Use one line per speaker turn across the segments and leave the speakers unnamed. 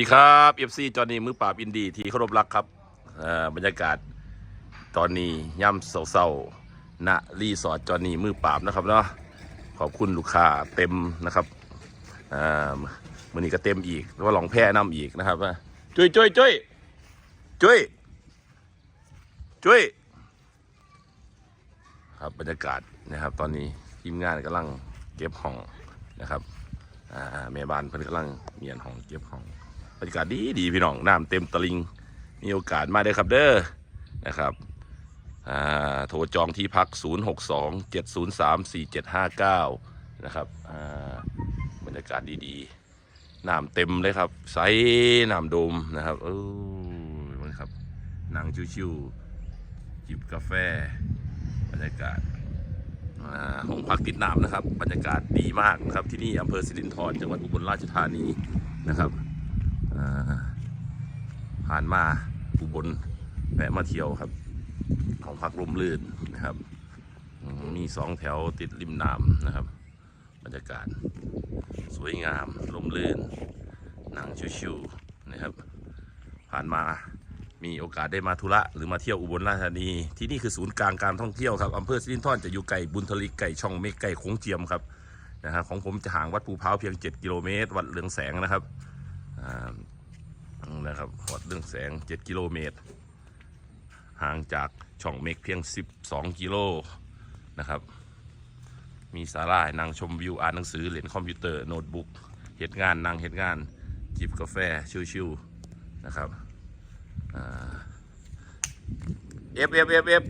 สวัสดีครับเอฟซีจอห์นนี่มือปราบอินดีที่เคารพรักครับเอ่อบรรยากาศตอนนี้ย่ำเศร้าๆณรีสอร์ทจอห์นนี่มือปราบนะครับเนาะขอบคุณลูกค้าเต็มนะครับอ่ามือนี้ก็เต็มอีกแล้วก็ลองแพ้น้ำอีกนะครับว่าจุ้ยจุ้ยจุ้ยจุ้ยจุ้ยครับบรรยากาศนะครับ ตอนนี้ทีมงานกำลังเก็บห้องนะครับอ่าแม่บ้านเพิ่นกำลังเมียนห้องเก็บห้อง บรรยากาศดีดีพี่น้องน้ำเต็มตลิง มีโอกาสมาได้ครับเด้อนะครับอ่าโทรจองที่พัก 0 6 2 7 0 3 4 7 5 9 นะครับอ่าบรรยากาศดีๆน้ำเต็มเลยครับใสน้ำโดมนะครับเออมันครับนั่งชิวๆจิบกาแฟ บรรยากาศอ่าห้องพักติดน้ำนะครับ บรรยากาศดีมากนะครับที่นี่อำเภอสิรินธรจังหวัดอุบลราชธานีนะครับ ผ่านมาอุบลแวะมาเที่ยวครับ ของพักลมลื่นนะครับ มีสองแถวติดริมน้ำนะครับ บรรยากาศ สวยงามลมลื่น หนังชิวๆนะครับ ผ่านมามีโอกาสได้มาธุระหรือมาเที่ยวอุบลราชธานี ที่นี่คือศูนย์กลางการท่องเที่ยวครับอำเภอสิรินธรจะอยู่ไก่บุญทลิกไก่ช่องเมกไก่โขงเจียมครับนะฮะของผมจะห่างวัดภูเพ้าเพียง 7 กิโลเมตร วัดเหลืองแสงนะครับ นะครับวัดเรื่องแสง 7 กิโลเมตร ห่างจากช่องเมกเพียง 12 กิโลนะครับ มีศาลาให้นั่งชมวิวอ่านหนังสือเล่นคอมพิวเตอร์โน้ตบุ๊กเหตุงานนั่งเหตุงาน จิบกาแฟชิวๆนะครับเอ่า F F F F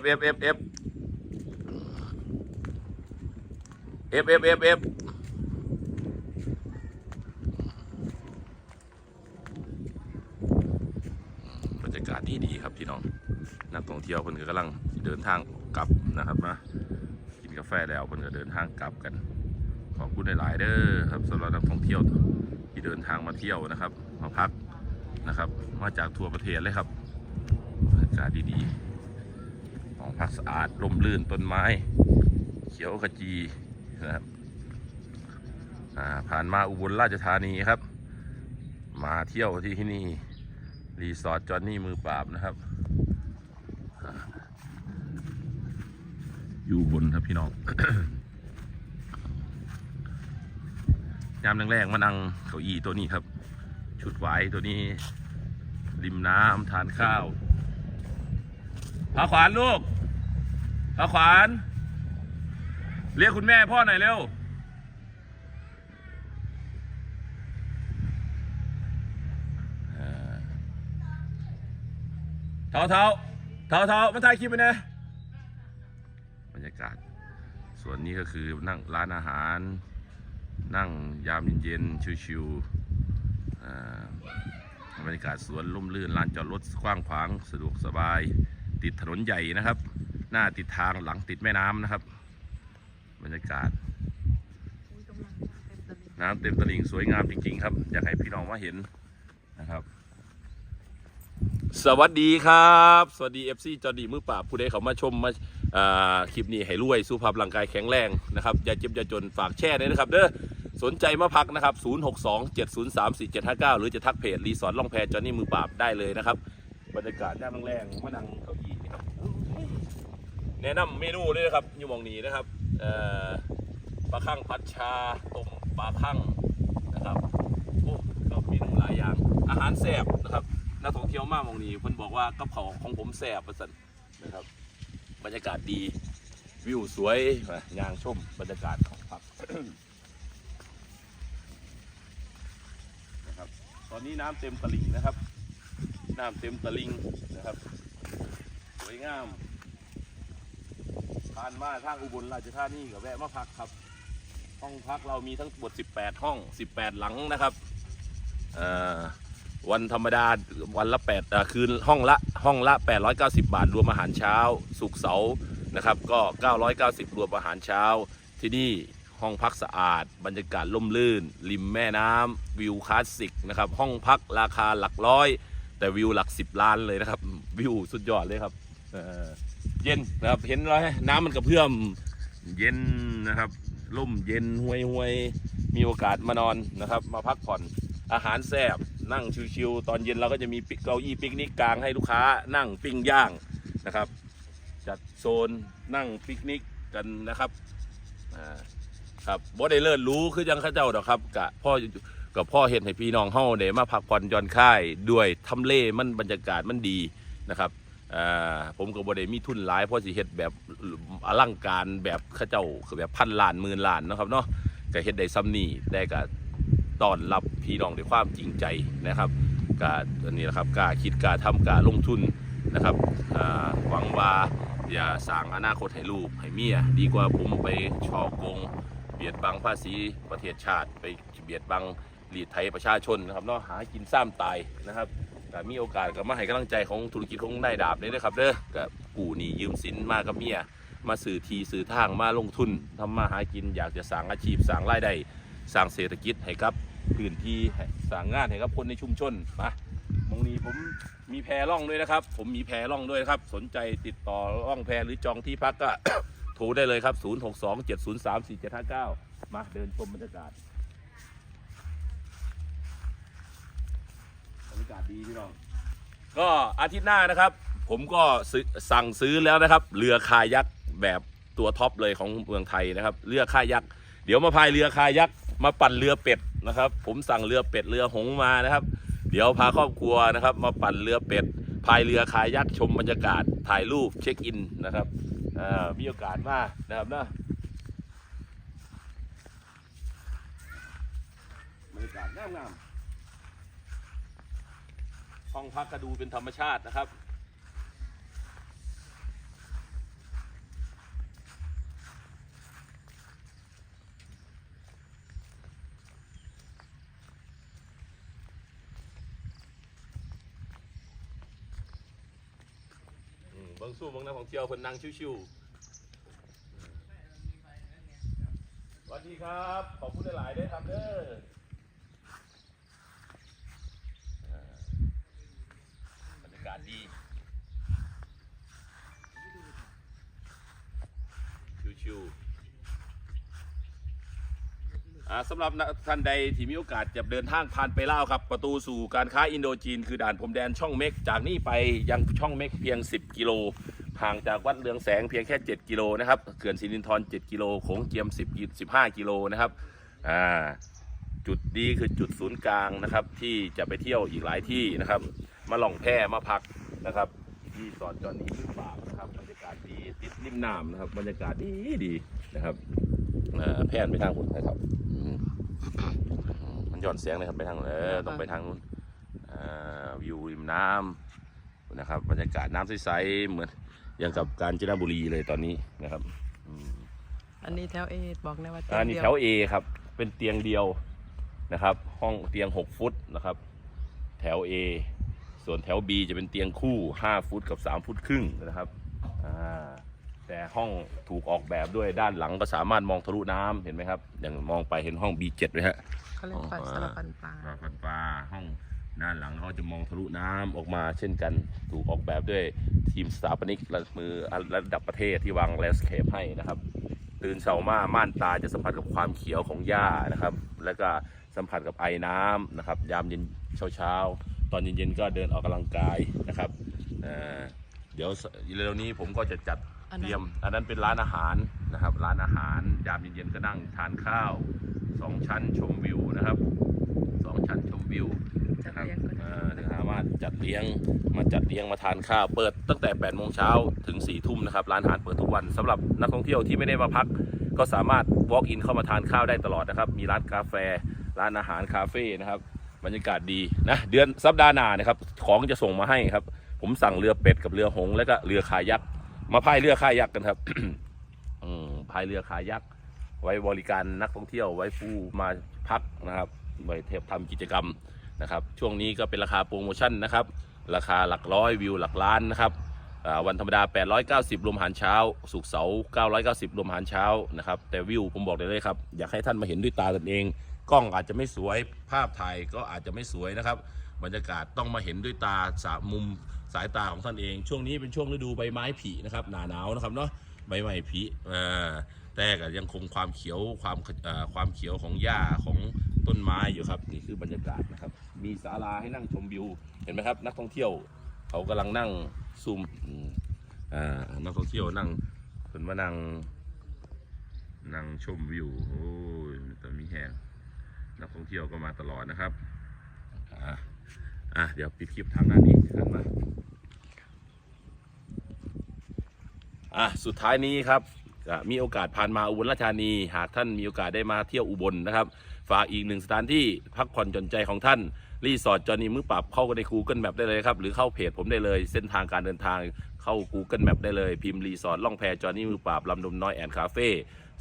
F F F F F F F F บร รยากาศดีดีครับพี่น้อง นักท่องเที่ยวคนก็กำลังเดินทางกลับนะครับนะกินกาแฟแล้วคนก็เดินทางกลับกัน ขอบคุณหลายๆเด้อครับสำหรับนักท่องเที่ยวที่เดินทางมาเที่ยวนะครับ มาพักนะครับ มาจากทั่วประเทศเลยครับบรรยากาศดีๆของพักสะอาดลมลื่นต้นไม้ เขียวขจีนะครับอ่าผ่านมาอุบลราชธานีครับ มาเที่ยวที่ที่นี่ รีสอร์ทจอห์นนี่มือปราบนะครับอ่าอยู่บนครับพี่น้องยามแรงๆมานั่งเก้าอี้ตัวนี้ครับ ชุดไหวตัวนี้ ริมน้ำทานข้าวพาขวานลูกพาขวาน เรียกคุณแม่พ่อหน่อยเร็ว เท้าเท้าเท้าเท้ามาถ่ายคลิปไปนะบรรยากาศ ส่วนนี้ก็คือนั่งร้านอาหาร นั่งยามเย็นๆชิวๆบรรยากาศสวนร่มรื่นลานจอดรถกว้างขวางสะดวกสบาย ติดถนนใหญ่นะครับ หน้าติดทางหลังติดแม่น้ำนะครับ บรรยากาศ น้ำเต็มตลิ่งสวยงามจริงๆครับ อยากให้พี่น้องมาเห็น สวัสดีครับ สวัสดี FC จอดีมือปราบผู้ใดเขามาชมมาาคลิปนี้ให้รวยสุขภาพร่างกายแข็งแรงนะครับอย่าเจ็บอย่าจนฝากแช่ด้วยนะครับเด้อสนใจมาพักนะครับ 062 703 4759 หรือจะทักเพจรีสอร์ทล่องแพจอนี่มือปราบได้เลยนะครับ บรรยากาศย่ามแรงๆมานั่งเก้าอี้นี่ครับ แนะนำเมนูด้วยนะครับอยู่มองนี้นะครับปลาข้างผัดชาต้มปลาข้างนะครับโอ้ก็มนูหลายอย่างอาหารแซ่บนะครับ นักท่องเที่ยวมากมองนี้เพิ่นบอกว่ากับเขาของผมแซ่บประสันนะครับ บรรยากาศดีวิวสวยยางชมบรรยากาศของผักนะครับ ตอนนี้น้ำเต็มตลิ่งนะครับ น้ำเต็มตลิ่งนะครับ สวยงามผ่านมาทางอุบลราชธานีกับแวะมาพักครับ ห้องพักเรามีทั้งหมด 18 ห้อง 18 หลังนะครับอ่อ วันธรรมดาวันละ8คืนห้องละห้องละ 890 บาท รวมอาหารเช้า สุกเสาร์นะครับก็ 990 รวมอาหารเช้า ที่นี่ห้องพักสะอาด บรรยากาศล่มลื่น ริมแม่น้ำวิวคลาสสิกนะครับห้องพักราคาหลักร้อย แต่วิวหลัก 10 ล้านเลยนะครับ วิวสุดยอดเลยครับเย็นนะครับเห็นแล้วน้ำมันกระเพื่อมเย็นนะครับร่มเย็นห่วยห่วยมีโอกาสมานอนนะครับ มาพักผ่อน อาหารแซ่บนั่งชิวๆตอนเย็นเราก็จะมีเก้าอี้ปิกนิกกลางให้ลูกค้านั่งปิ้งย่างนะครับ จัดโซนนั่งปิกนิกกันนะครับครับบ่ได้เลิศรู้คือยังข้าเจ้าดอกครับกะพ่อกับพ่อเห็นให้พี่น้องเฮาได้มาพักผ่อนย่อนคลายด้วยทำเลมันบรรยากาศมันดีนะครับอ่าผมก็บ่ได้มีทุนหลายเพราะสิเฮ็ดแบบอลังการแบบข้าเจ้าคือแบบพันล้านหมื่นล้านนะครับเนาะก็เฮ็ดได้ซ้ำนี่แต่ก็ ต้อนรับพี่น้องด้วยความจริงใจนะครับกาอันนี้นะครับกาคิดกาทำกาลงทุนนะครับอ่าหวังว่าอย่าสร้างอนาคตให้ลูกให้เมียดีกว่าผมไปช่อโกง เบียดบังภาษีประเทศชาติไปเบียดบังหลีดไทยประชาชนนะครับเนาะหากินซ้ำตายนะครับก็มีโอกาสก็มาให้กำลังใจของธุรกิจของนายดาบนี่นะครับเด้อกับกูหนี้ยืมสินมากับเมียมาสื่อทีสื่อทางมาลงทุนทำมาหากินอยากจะสร้างอาชีพสร้างรายได้ สร้างเศรษฐกิจให้กับพื้นที่ให้สร้างงานให้กับคนในชุมชนมาตรงนี้ผมมีแพร่ล่องด้วยนะครับ ผมมีแพร่ล่องด้วยนะครับ สนใจติดต่อล่องแพหรือจองที่พักก็โทรได้เลยครับ 0 6 2 7 0 3 4 7 5 9 มาเดินชมบรรยากาศบรรยากาศดีพี่น้องก็อาทิตย์หน้านะครับ ผมก็ซื้อสั่งซื้อแล้วนะครับ เรือคายักแบบตัวท็อปเลยของเมืองไทยนะครับ เรือคายัก เดี๋ยวมาพายเรือคายัก มาปั่นเรือเป็ดนะครับ ผมสั่งเรือเป็ดเรือหงมานะครับ เดี๋ยวพาครอบครัวนะครับ มาปั่นเรือเป็ดพายเรือคายักชมบรรยากาศถ่ายรูปเช็คอินนะครับมีโอกาสมานะครับนะบรรยากาศงามงามๆห้องพักก็ดูเป็นธรรมชาตินะครับางสู้บางน้ำของเที่ยวเพิ่นนั่งชิวๆสวัสดีครับ ขอบคุณหลายๆด้วยครับเด้อาบรรยากาศดี ชิวๆอ่า สำหรับท่านใดที่มีโอกาสจะเดินทางผ่านไปลาวครับ ประตูสู่การค้าอินโดจีน คือด่านพรมแดนช่องเม็ก จากนี้ไปยังช่องเม็กเพียง 10 กิโลห่างจากวัดเรืองแสงเพียงแค่ 7 กิโลนะครับเขื่อนสิรินธร7กิโลโขงเจียม 10 15 กิโลนะครับอ่าจุดดีคือจุดศูนย์กลางนะครับ ที่จะไปเที่ยวอีกหลายที่นะครับ มาล่องแพมาพักนะครับที่สอนจอนนี้หรือเปล่านะครับบรรยากาศดีติดริมน้ำนะครับบรรยากาศดีดีนะครับแพนไปทางคุณนะครับ มมันย้อนเสียงเลยครับไปทางเออต้องไปทางนู้นอ่าวิวริมน้ำนะครับบรรยากาศน้ำใสๆเหมือนอย่างกับกาญจนบุรีเลยตอนนี้นะครับอืม
อันนี้แถวเอบอกนะว่า
อันนี้
เดียว
แถว A ครับ เป็นเตียงเดียวนะครับ ห้องเตียง 6 ฟุตนะครับ แถว A ส่วนแถว B จะเป็นเตียงคู่ 5 ฟุตกับ 3 ฟุตครึ่งนะครับอ่า แต่ห้องถูกออกแบบด้วยด้านหลังก็สามารถมองทะลุน้ำเห็นไหมครับ อย่างมองไปเห็นห้อง B7 ไหมฮะ
เขาเรียกปัดสลับปันปลา
ปลาพันปลาห้องด้านหลังเขาจะมองทะลุน้ำออกมาเช่นกันถูกออกแบบด้วยทีมสถาปนิกระมือระดับประเทศที่วางแลนด์สเคปให้นะครับ ตื่นเช้ามาม่านตาจะสัมผัสกับความเขียวของหญ้านะครับ แล้วก็สัมผัสกับไอน้ำนะครับ ยามเย็นเช้าๆ ตอนเย็นๆก็เดินออกกำลังกายนะครับเอ่อเดี๋ยวเร็วๆนี้ผมก็จะจัด
อันนั้น
เตรียม อันนั้นเป็นร้านอาหารนะครับ ร้านอาหารยามเย็นๆก็นั่งทานข้าวสองชั้นชมวิวนะครับสองชั้นชมวิว
จะ
นะครับ
เรียงกัน
เอ่อสามารถจัดเลี้ยงมาจัดเลี้ยงมาทานข้าวเปิดตั้งแต่8โมงเช้าถึง4ทุ่มนะครับ ร้านอาหารเปิดทุกวันสำหรับนักท่องเที่ยวที่ไม่ได้มาพัก ก็สามารถ walk in เข้ามาทานข้าวได้ตลอดนะครับ มีร้านกาแฟ ร้านอาหารคาเฟ่นะครับบรรยากาศดีนะเดือนสัปดาห์หน้านะครับ ของจะส่งมาให้ครับ ผมสั่งเรือเป็ดกับเรือหงส์แล้วก็เรือคายัก มาพายเรือคายักกันครับอืมพายเรือคายักไว้บริการนักท่องเที่ยวไว้ผู้มาพักนะครับไว้เทปทำกิจกรรมนะครับ ช่วงนี้ก็เป็นราคาโปรโมชั่นนะครับ ราคาหลักร้อยวิวหลักล้านนะครับอ่าวันธรรมดา 890 รวมอาหารเช้า สุกร์เสาร์990 รวมอาหารเช้านะครับ แต่วิวผมบอกเลยเลยครับ อยากให้ท่านมาเห็นด้วยตาตนเอง กล้องอาจจะไม่สวย ภาพถ่ายก็อาจจะไม่สวยนะครับ บรรยากาศต้องมาเห็นด้วยตาสามมุม สายตาของท่านเอง ช่วงนี้เป็นช่วงฤดูใบไม้ผลินะครับหนาหนาวนะครับเนาะใบไม้ผลิอ่าแต่ก็ยังคงความเขียวความความเขียวของหญ้าของต้นไม้อยู่ครับนี่คือบรรยากาศนะครับ มีศาลาให้นั่งชมวิวเห็นไหมครับ นักท่องเที่ยวเขากำลังนั่งซูมอืมอ่านักท่องเที่ยวนั่งเพิ่นมานั่งนั่งชมวิวโอ้ยแต่มีแหงนักท่องเที่ยวก็มาตลอดนะครับอะอะเดี๋ยวปิดคลิปทางด้านนี้หันมา อะสุดท้ายนี้ครับมีโอกาสผ่านมาอุบลราชธานี หากท่านมีโอกาสได้มาเที่ยวอุบลนะครับ ฝากอีกหนึ่งสถานที่พักผ่อนหย่อนใจของท่าน รีสอร์ทจอนี่มือปรับเข้ากันใน Google Map ได้เลยครับ หรือเข้าเพจผมได้เลย เส้นทางการเดินทางเข้า Google Map ได้เลย พิมพ์รีสอร์ทล่องแพจอนี่มือปราบลำดมน้อยแอนด์คาเฟ่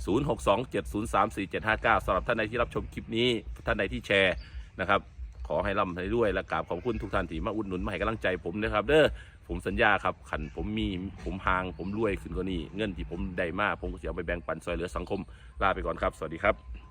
0627034759สำหรับท่านใดที่รับชมคลิปนี้ท่านใดที่แชร์นะครับขอให้ร่ำให้ด้วยและกราบขอบคุณทุกท่านที่มาอุดหนุนมาให้กำลังใจผมนะครับ เด้อ ผมสัญญาครับขันผมมีผมหางผมรวยขึ้นกว่านี้ เงินที่ผมได้มาผมก็จะเอาไปแบ่งปันซอยเหลือสังคมลาไปก่อนครับ สวัสดีครับ